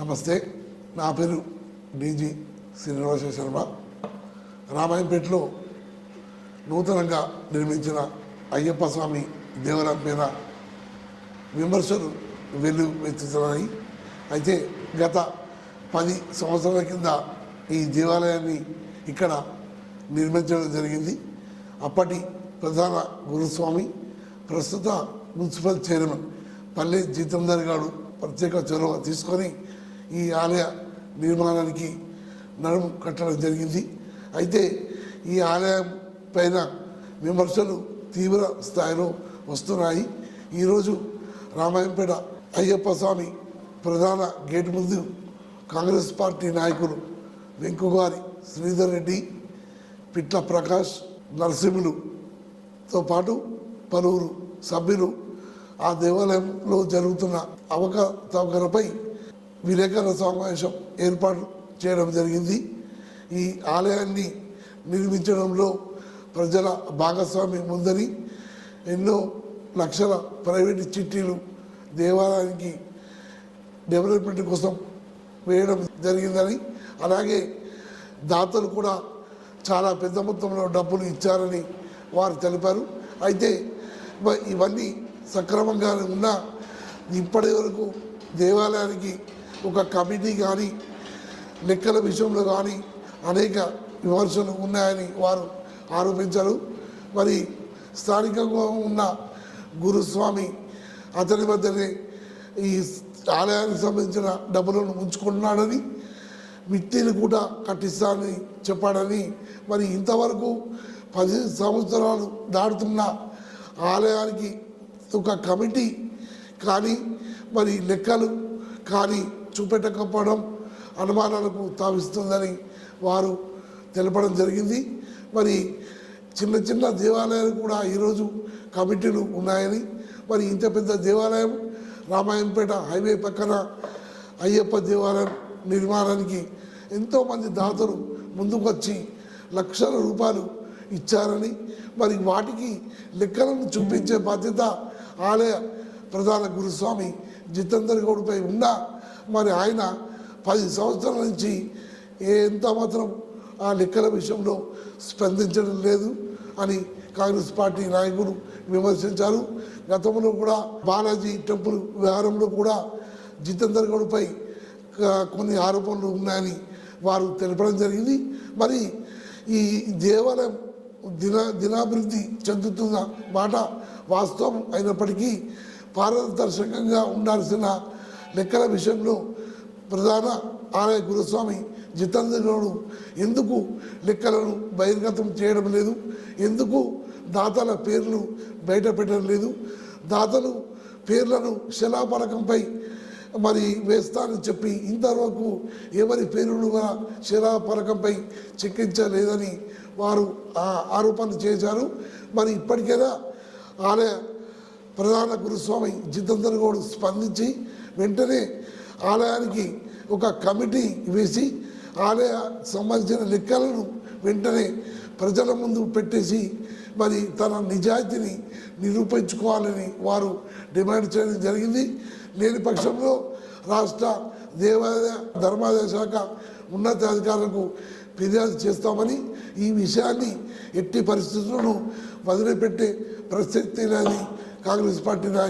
నమస్తే నా పేరు డీజీ శ్రీనివాస శర్మ. రామాయంపేటలో నూతనంగా నిర్మించిన అయ్యప్ప స్వామి దేవరం మీద విమర్శలు వెల్లువెత్తుతున్నాయి అయితే గత పది సంవత్సరాల కింద ఈ దేవాలయాన్ని ఇక్కడ నిర్మించడం జరిగింది. అప్పటి ప్రధాన గురుస్వామి ప్రస్తుత మున్సిపల్ చైర్మన్ పల్లె జీతందర్ గారు ప్రత్యేక చొరవ తీసుకొని ఈ ఆలయ నిర్మాణానికి నడుము కట్టడం జరిగింది. అయితే ఈ ఆలయం పైన విమర్శలు తీవ్ర స్థాయిలో వస్తున్నాయి. ఈరోజు రామాయంపేట అయ్యప్ప స్వామి ప్రధాన గేటు ముందు కాంగ్రెస్ పార్టీ నాయకులు వెంకుగారి శ్రీధర్ రెడ్డి పిట్ల ప్రకాష్ నరసింహులుతో పాటు పలువురు సభ్యులు ఆ దేవాలయంలో జరుగుతున్న అవకతవకలపై విలేకరుల సమావేశం ఏర్పాటు చేయడం జరిగింది. ఈ ఆలయాన్ని నిర్మించడంలో ప్రజల భాగస్వామ్యం ఉందని ఎన్నో లక్షల ప్రైవేటు చిట్టీలు దేవాలయానికి డెవలప్మెంట్ కోసం వేయడం జరిగిందని అలాగే దాతలు కూడా చాలా పెద్ద మొత్తంలో డబ్బులు ఇచ్చారని వారు తెలిపారు. అయితే ఇవన్నీ సక్రమంగానే ఉన్నా ఇప్పటి వరకు దేవాలయానికి ఒక కమిటీ కానీ లెక్కల విషయంలో కానీ అనేక విమర్శలు ఉన్నాయని వారు ఆరోపించారు. మరి స్థానికంగా ఉన్న గురుస్వామి అతని మధ్యనే ఈ ఆలయానికి సంబంధించిన డబ్బులను ఉంచుకుంటున్నాడని మిట్టిని కూడా కట్టిస్తానని చెప్పాడని మరి ఇంతవరకు పది సంవత్సరాలు దాటుతున్న ఆలయానికి ఒక కమిటీ కానీ మరి లెక్కలు కానీ చూపెట్టకపోవడం అనుమానాలకు తావిస్తుందని వారు తెలపడం జరిగింది. మరి చిన్న చిన్న దేవాలయాలు కూడా ఈరోజు కమిటీలు ఉన్నాయని మరి ఇంత పెద్ద దేవాలయం రామాయణపేట హైవే పక్కన అయ్యప్ప దేవాలయం నిర్మాణానికి ఎంతోమంది దాతలు ముందుకు వచ్చి లక్షల రూపాయలు ఇచ్చారని మరి వాటికి లెక్కలను చూపించే బాధ్యత ఆలయ ప్రధాన గురుస్వామి జితేందర్ గౌడ్పై ఉన్నా మరి ఆయన పది సంవత్సరాల నుంచి ఎంత మాత్రం ఆ లెక్కల విషయంలో స్పందించడం లేదు అని కాంగ్రెస్ పార్టీ నాయకులు విమర్శించారు. గతంలో కూడా బాలాజీ టెంపుల్ వ్యవహారంలో కూడా జితేందర్ గౌడ్పై కొన్ని ఆరోపణలు ఉన్నాయని వారు తెలపడం జరిగింది. మరి ఈ దేవాలయం దిన దినాభివృద్ధి చెందుతున్న మాట వాస్తవం అయినప్పటికీ పారదర్శకంగా ఉండాల్సిన లెక్కల విషయంలో ప్రధాన ఆలయ గురుస్వామి జితేంద్రుడు ఎందుకు లెక్కలను బహిర్గతం చేయడం లేదు? ఎందుకు దాతల పేర్లు బయట పెట్టడం లేదు? దాతలు పేర్లను శిలాపలకంపై మరి వేస్తానని చెప్పి ఇంతవరకు ఎవరి పేరును కూడా శిలాపలకంపై చెక్కించలేదని వారు ఆ ఆరోపణలు చేశారు. మరి ఇప్పటికైనా ఆలయ ప్రధాన గురుస్వామి జితేందర్ గౌడ్ స్పందించి వెంటనే ఆలయానికి ఒక కమిటీ వేసి ఆలయ సంబంధించిన లెక్కలను వెంటనే ప్రజల ముందు పెట్టేసి మరి తన నిజాయితీని నిరూపించుకోవాలని వారు డిమాండ్ చేయడం జరిగింది. లేని పక్షంలో రాష్ట్ర దేవాలయ ధర్మాదాయ శాఖ ఉన్నతాధికారులకు ఫిర్యాదు చేస్తామని ఈ విషయాన్ని ఎట్టి పరిస్థితులను వదిలిపెట్టే ప్రసక్తి లేని కాంగ్రెస్ పార్టీ నాయకులు